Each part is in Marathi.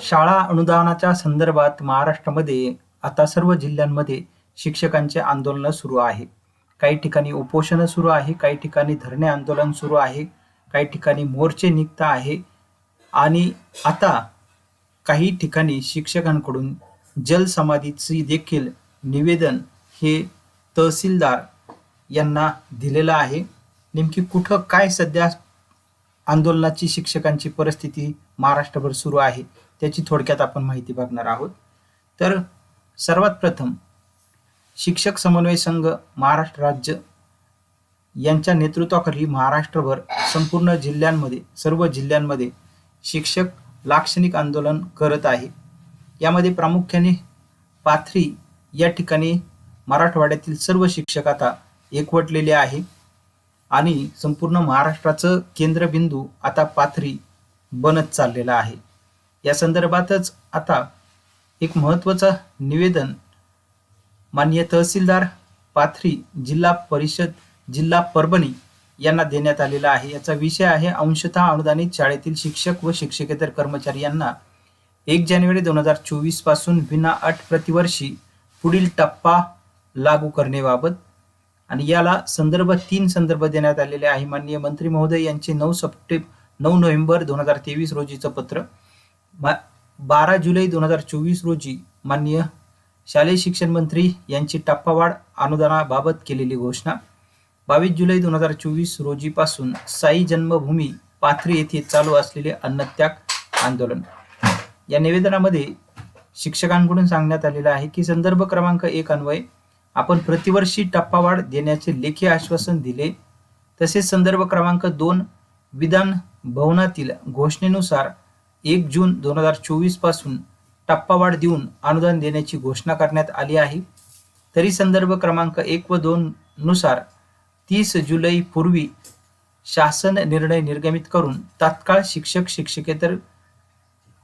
शाळा अनुदानाच्या संदर्भात महाराष्ट्रामध्ये आता सर्व जिल्ह्यांमध्ये शिक्षकांचे आंदोलन सुरू आहे. काही ठिकाणी उपोषणं सुरू आहे काही ठिकाणी धरणे आंदोलन सुरू आहे काही ठिकाणी मोर्चे निघत आहे आणि आता काही ठिकाणी शिक्षकांकडून जलसमाधीची देखील निवेदन हे तहसीलदार यांना दिलेलं आहे. नेमकी कुठं काय सध्या आंदोलनाची शिक्षकांची परिस्थिती महाराष्ट्रभर सुरू आहे? त्याची थोडक्यात आपण माहिती बघणार आहोत. तर सर्वात प्रथम शिक्षक समन्वय संघ महाराष्ट्र राज्य यांच्या नेतृत्वाखाली महाराष्ट्रभर संपूर्ण जिल्ह्यांमध्ये सर्व जिल्ह्यांमध्ये शिक्षक लाक्षणिक आंदोलन करत आहे. यामध्ये प्रामुख्याने पाथरी या ठिकाणी मराठवाड्यातील सर्व शिक्षक आता एकवटलेले आहे आणि संपूर्ण महाराष्ट्राचं केंद्रबिंदू आता पाथरी बनत चाललेला आहे. या संदर्भातच आता एक महत्त्वाचं निवेदन माननीय तहसीलदार पाथरी जिल्हा परिषद जिल्हा परभणी यांना देण्यात आलेला आहे. याचा विषय आहे अंशतः अनुदानित शाळेतील शिक्षक व शिक्षकेतर कर्मचारी यांना एक जानेवारी दोन हजार चोवीसपासून विना अट प्रतिवर्षी पुढील टप्पा लागू करण्याबाबत आणि याला संदर्भ तीन संदर्भ देण्यात आलेले आहे. माननीय मंत्री महोदय यांचे नऊ सप्टेंबर नऊ नोव्हेंबर दोन हजार तेवीस रोजीचं पत्र. बारा जुलै दोन हजार चोवीस रोजी माननीय शालेय शिक्षण मंत्री यांची टप्पावाढ अनुदानाबाबत केलेली घोषणा. बावीस जुलै दोन हजार चोवीस रोजीपासून साई जन्मभूमी पाथरी येथे चालू असलेले अन्नत्याग आंदोलन. या निवेदनामध्ये शिक्षकांकडून सांगण्यात आलेलं आहे की संदर्भ क्रमांक एक अन्वय आपण प्रतिवर्षी टप्पावाढ देण्याचे लेखी आश्वासन दिले. तसेच संदर्भ क्रमांक दोन विधान भवनातील घोषणेनुसार एक जून दोन हजार चोवीसपासून टप्पावाढ देऊन अनुदान देण्याची घोषणा करण्यात आली आहे. तरी संदर्भ क्रमांक एक व दोन नुसार तीस जुलै पूर्वी शासन निर्णय निर्गमित करून तात्काळ शिक्षक शिक्षकेतर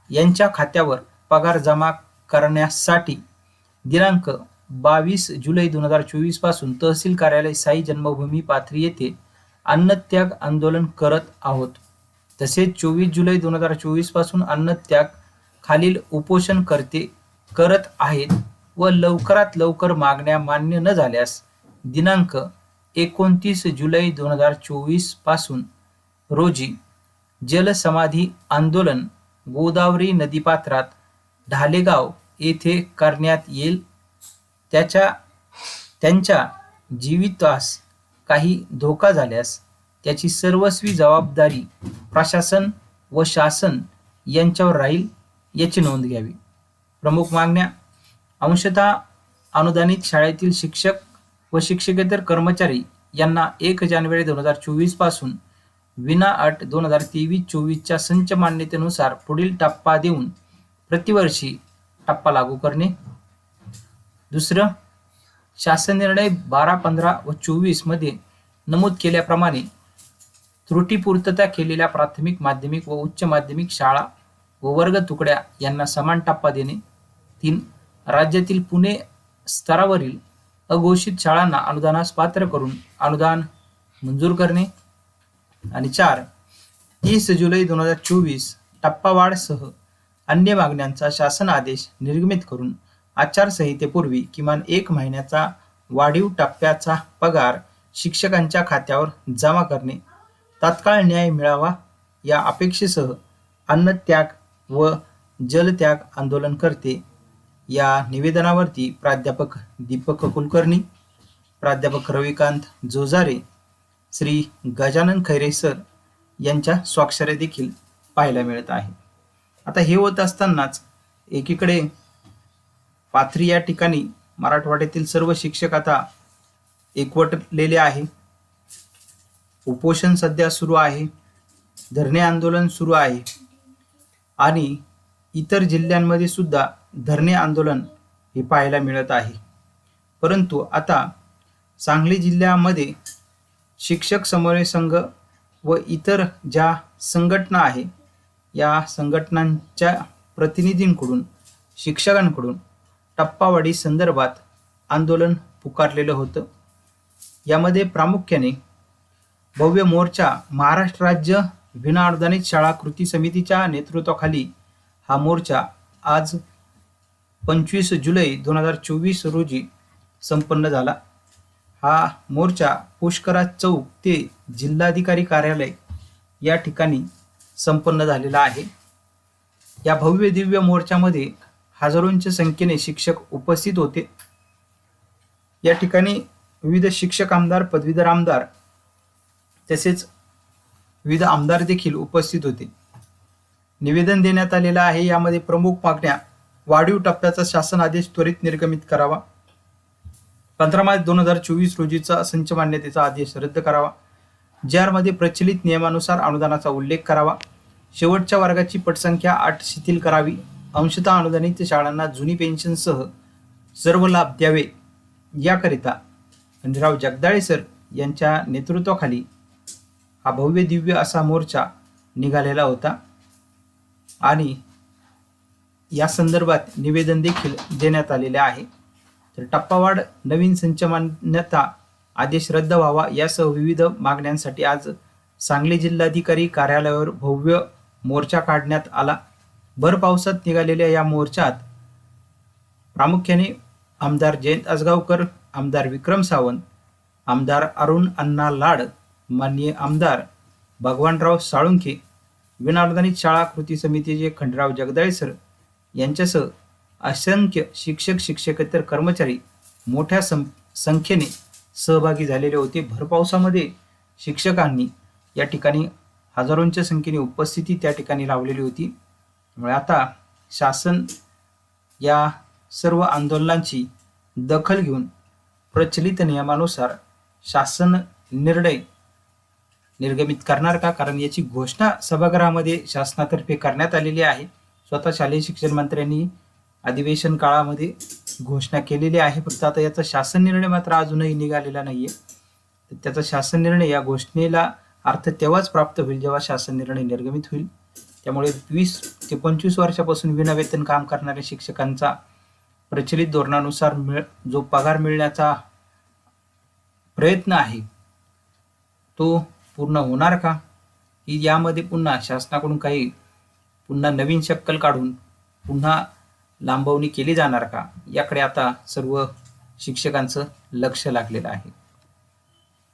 यांच्या खात्यावर पगार जमा करण्यासाठी दिनांक बावीस जुलै दोन हजार चोवीसपासून तहसील कार्यालय साई जन्मभूमी पाथरी येथे अन्नत्याग आंदोलन करत आहोत. तसेच चोवीस जुलै दोन हजार चोवीसपासून अन्नत्याग खालील उपोषण करते करत आहेत व लवकरात लवकर मागण्या मान्य न झाल्यास दिनांक एकोणतीस जुलै दोन हजार चोवीसपासून रोजी जलसमाधी आंदोलन गोदावरी नदीपात्रात ढालेगाव येथे करण्यात येईल. त्याच्या त्यांच्या जीवितास काही धोका झाल्यास त्याची सर्वस्वी जबाबदारी प्रशासन व शासन यांच्यावर राहील याची नोंद घ्यावी. प्रमुख मागण्या अंशतः अनुदानित शाळेतील शिक्षक व शिक्षकेतर कर्मचारी यांना एक जानेवारी दोन हजार चोवीसपासून विना अट दोन हजार तेवीस चोवीसच्या संच मान्यतेनुसार पुढील टप्पा देऊन प्रतिवर्षी टप्पा लागू करणे. दुसरं शासन निर्णय बारा पंधरा व चोवीसमध्ये नमूद केल्याप्रमाणे त्रुटीपूर्तता केलेल्या प्राथमिक माध्यमिक व उच्च माध्यमिक शाळा व वर्ग तुकड्या यांना समान टप्पा देणे. तीन राज्यातील पुणे स्तरावरील अघोषित शाळांना अनुदानास पात्र करून अनुदान मंजूर करणे. आणि चार तीस जुलै दोन हजार चोवीस टप्पावाढसह अन्य मागण्यांचा शासन आदेश निर्गमित करून आचारसंहितेपूर्वी किमान एक महिन्याचा वाढीव टप्प्याचा पगार शिक्षकांच्या खात्यावर जमा करणे. तात्काळ न्याय मिळावा या अपेक्षेसह अन्नत्याग व जलत्याग आंदोलन करते. या निवेदनावरती प्राध्यापक दीपक कुलकर्णी प्राध्यापक रविकांत जोजारे श्री गजानन खैरे सर यांच्या स्वाक्षऱ्या देखील पाहायला मिळत आहे. आता हे होत असतानाच एकीकडे पाथरी या ठिकाणी मराठवाड्यातील सर्व शिक्षक आता एकवटलेले आहे. उपोषण सध्या सुरू आहे धरणे आंदोलन सुरू आहे आणि इतर जिल्ह्यांमध्ये सुद्धा धरणे आंदोलन हे पाहायला मिळत आहे. परंतु आता सांगली जिल्ह्यामध्ये शिक्षक समन्वय संघ व इतर ज्या संघटना आहे या संघटनांच्या प्रतिनिधींकडून शिक्षकांकडून टप्पावाडी संदर्भात आंदोलन पुकारलेलं होतं. यामध्ये प्रामुख्याने भव्य मोर्चा महाराष्ट्र राज्य विनाअनुदानित शाळा कृती समितीच्या नेतृत्वाखाली हा मोर्चा आज पंचवीस जुलै दोन हजार चोवीस रोजी संपन्न झाला. हा मोर्चा पुष्कराज चौक ते जिल्हाधिकारी कार्यालय या ठिकाणी संपन्न झालेला आहे. या भव्य दिव्य मोर्चामध्ये हजारोंच्या संख्येने शिक्षक उपस्थित होते. या ठिकाणी विविध शिक्षक आमदार पदवीधर आमदार तसेच विविध आमदार देखील उपस्थित होते. निवेदन देण्यात आलेलं आहे यामध्ये प्रमुख मागण्या वाढीव टप्प्याचा शासन आदेश त्वरित निर्गमित करावा. पंधरा मार्च दोन हजार चोवीस रोजीचा संच मान्यतेचा आदेश रद्द करावा. JR प्रचलित नियमानुसार अनुदानाचा उल्लेख करावा. शेवटच्या वर्गाची पटसंख्या आठ शिथिल करावी. अंशतः अनुदानित शाळांना जुनी पेन्शनसह सर्व लाभ द्यावे. याकरिता खंडराव जगदाळे सर यांच्या नेतृत्वाखाली हा भव्य दिव्य असा मोर्चा निघालेला होता. आणि या संदर्भात निवेदन देखील देण्यात आलेले आहे. तर टप्पावाढ नवीन संच मान्यता आदेश रद्द व्हावा यासह विविध मागण्यांसाठी आज सांगली जिल्हाधिकारी कार्यालयावर भव्य मोर्चा काढण्यात आला. भर पावसात निघालेल्या या मोर्चात प्रामुख्याने आमदार जयंत आसगावकर आमदार विक्रम सावंत आमदार अरुण अण्णा लाड माननीय आमदार भगवानराव साळुंखे विनाअनुदानित शाळा कृती समितीचे खंडराव जगदाळे सर यांच्यासह असंख्य शिक्षक शिक्षकेतर कर्मचारी मोठ्या सं संख्येने सहभागी झालेले होते. भरपावसामध्ये शिक्षकांनी या ठिकाणी हजारोंच्या संख्येने उपस्थिती त्या ठिकाणी लावलेली होती. त्यामुळे आता शासन या सर्व आंदोलनांची दखल घेऊन प्रचलित नियमानुसार शासन निर्णय निर्गमित करणार का? कारण याची घोषणा सभागृहामध्ये शासनातर्फे करण्यात आलेली आहे. स्वतः शालेय शिक्षण मंत्र्यांनी अधिवेशन काळामध्ये घोषणा केलेली आहे. फक्त आता याचा शासन निर्णय मात्र अजूनही निघालेला नाहीये. तर त्याचा शासन निर्णय या घोषणेला अर्थ तेव्हाच प्राप्त होईल जेव्हा शासन निर्णय निर्गमित होईल. त्यामुळे वीस ते पंचवीस वर्षापासून विनावेतन काम करणाऱ्या शिक्षकांचा प्रचलित धोरणानुसार मिळ जो पगार मिळण्याचा प्रयत्न आहे तो पूर्ण होणार का? की यामध्ये पुन्हा शासनाकडून काही पुन्हा नवीन शक्कल काढून पुन्हा लांबवणी केली जाणार का? याकडे आता सर्व शिक्षकांचं लक्ष लागलेलं आहे.